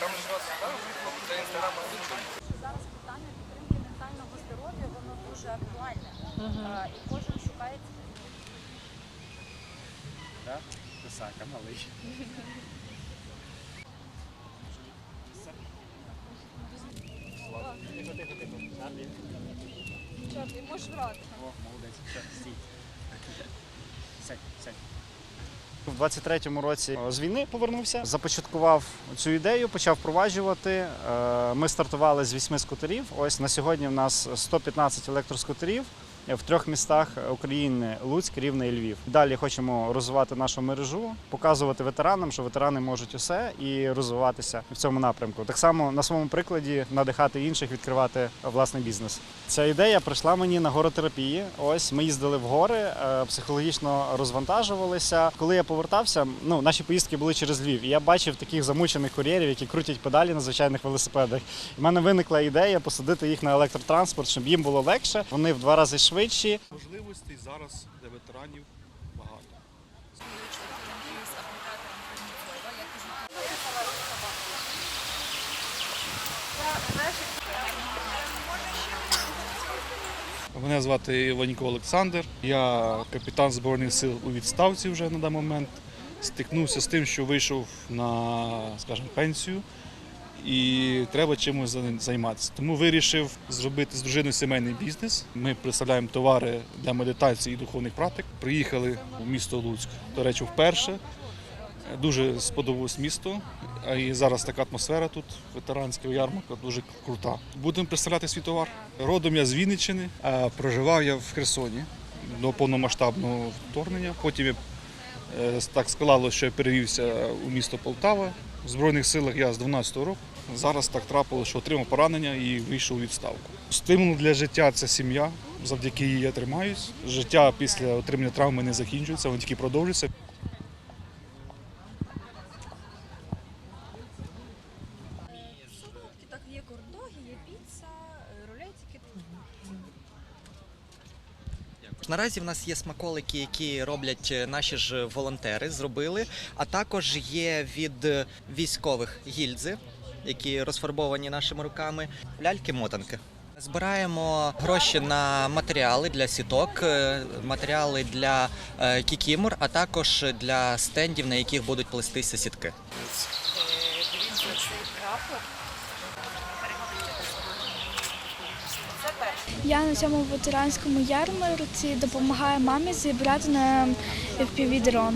Там ж вас за Зараз питання підтримки ментального здоров'я воно дуже актуальне. І кожен шукає Писака малий. що ти можеш грати. О, молодець. Все, стій. Сядь, сядь. У 23-му році з війни повернувся, започаткував цю ідею, почав впроваджувати. Е, Ми стартували з вісьми скутерів. Ось на сьогодні в нас 115 електроскутерів в трьох містах України: Луцьк, Рівне і Львів. Далі хочемо розвивати нашу мережу, показувати ветеранам, що ветерани можуть усе і розвиватися в цьому напрямку. Так само на своєму прикладі надихати інших відкривати власний бізнес. Ця ідея прийшла мені на горотерапії. Ось ми їздили в гори, е, психологічно розвантажувалися. Коли я повертався, ну наші поїздки були через Львів. І я бачив таких замучених кур'єрів, які крутять педалі на звичайних велосипедах. У мене виникла ідея посадити їх на електротранспорт, щоб їм було легше. Вони в два рази швидші. Можливостей зараз для ветеранів багато. Мене звати Іванько Олександр. Я капітан Збройних сил у відставці вже на даний момент. Стикнувся з тим, що вийшов на, скажімо, пенсію і треба чимось займатися. Тому вирішив зробити з дружиною сімейний бізнес. Ми представляємо товари для медитації і духовних практик. Приїхали в місто Луцьк, до речі, вперше. Дуже сподобалось місто. І зараз така атмосфера тут, ветеранська ярмарка, дуже крута. Будемо представляти свій товар. Родом я з Вінниччини, а проживав я в Херсоні до повномасштабного вторгнення. Потім я Е, Так склалося, що я перевівся у місто Полтава. В Збройних силах я з 12-го року. Зараз так трапилося, що отримав поранення і вийшов у відставку. Стимул для життя це сім'я. Завдяки їй я тримаюсь. Життя після отримання травми не закінчується, воно тільки продовжується. Солодкі, так є кордоги, є піца, рулетики. Наразі в нас є смаколики, які роблять е, наші ж волонтери, зробили, а також є від е, військових гільзи, які розфарбовані нашими руками, ляльки-мотанки. Збираємо гроші на матеріали для сіток, е, матеріали для кікімор, а також для стендів, на яких будуть плестися сітки. Дивіться, цей прапор. Це перше. Я на цьому ветеранському ярмарці допомагаю мамі зібрати на FPV-дрон.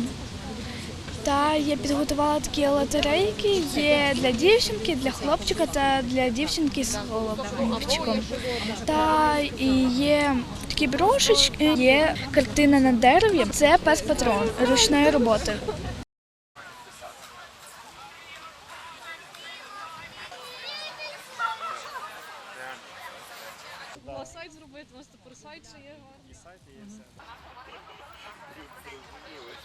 Та я підготувала такі лотерейки. Є для дівчинки, для хлопчика та для дівчинки з хлопчиком. Та і є такі брошечки, є картина на дереві. Це пес патрон ручної роботи. А сайт зробити, у нас тепер сайт ще є.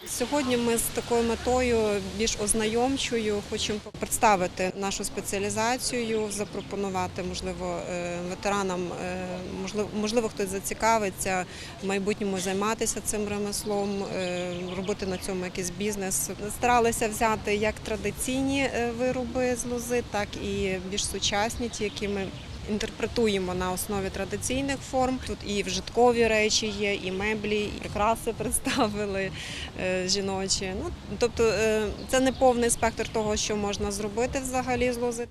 Сьогодні ми з такою метою більш ознайомчою хочемо представити нашу спеціалізацію, запропонувати, можливо, е, ветеранам, е, можливо, можливо, хтось зацікавиться в майбутньому займатися цим ремеслом, е, робити на цьому якийсь бізнес. Старалися взяти як традиційні вироби з лози, так і більш сучасні, ті, які ми інтерпретуємо на основі традиційних форм. Тут і вжиткові речі є, і меблі, і прикраси представили е, жіночі. Ну тобто е, це не повний спектр того, що можна зробити взагалі з лози.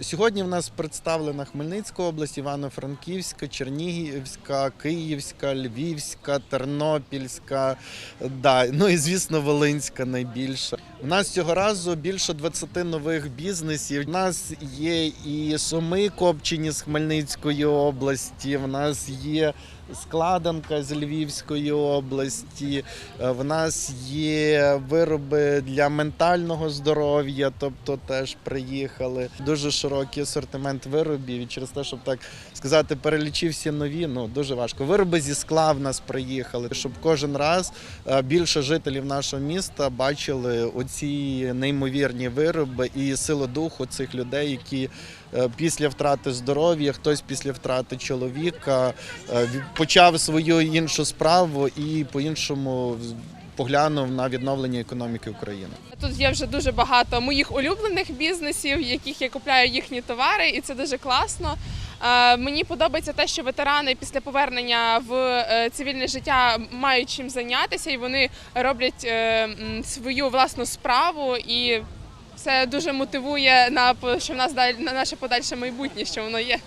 Сьогодні в нас представлена Хмельницька область, Івано-Франківська, Чернігівська, Київська, Львівська, Тернопільська, да, ну і звісно, Волинська найбільша. У нас цього разу більше 20 нових бізнесів. У нас є і суми копчені з Хмельницької області. У нас є складанка з Львівської області. Е, В нас є вироби для ментального здоров'я, тобто теж приїхали. Дуже широкий асортимент виробів. І через те, щоб так сказати, перелічив всі нові, ну дуже важко. Вироби зі скла в нас приїхали, щоб кожен раз е, більше жителів нашого міста бачили оці неймовірні вироби і силу духу цих людей, які після втрати здоров'я, хтось після втрати чоловіка е, почав свою іншу справу і по-іншому поглянув на відновлення економіки України. Тут є вже дуже багато моїх улюблених бізнесів, яких я купляю їхні товари, і це дуже класно. Е, Мені подобається те, що ветерани після повернення в е, цивільне життя мають чим зайнятися, і вони роблять е, свою власну справу. І це дуже мотивує на що в нас далі на наше подальше майбутнє, що воно є.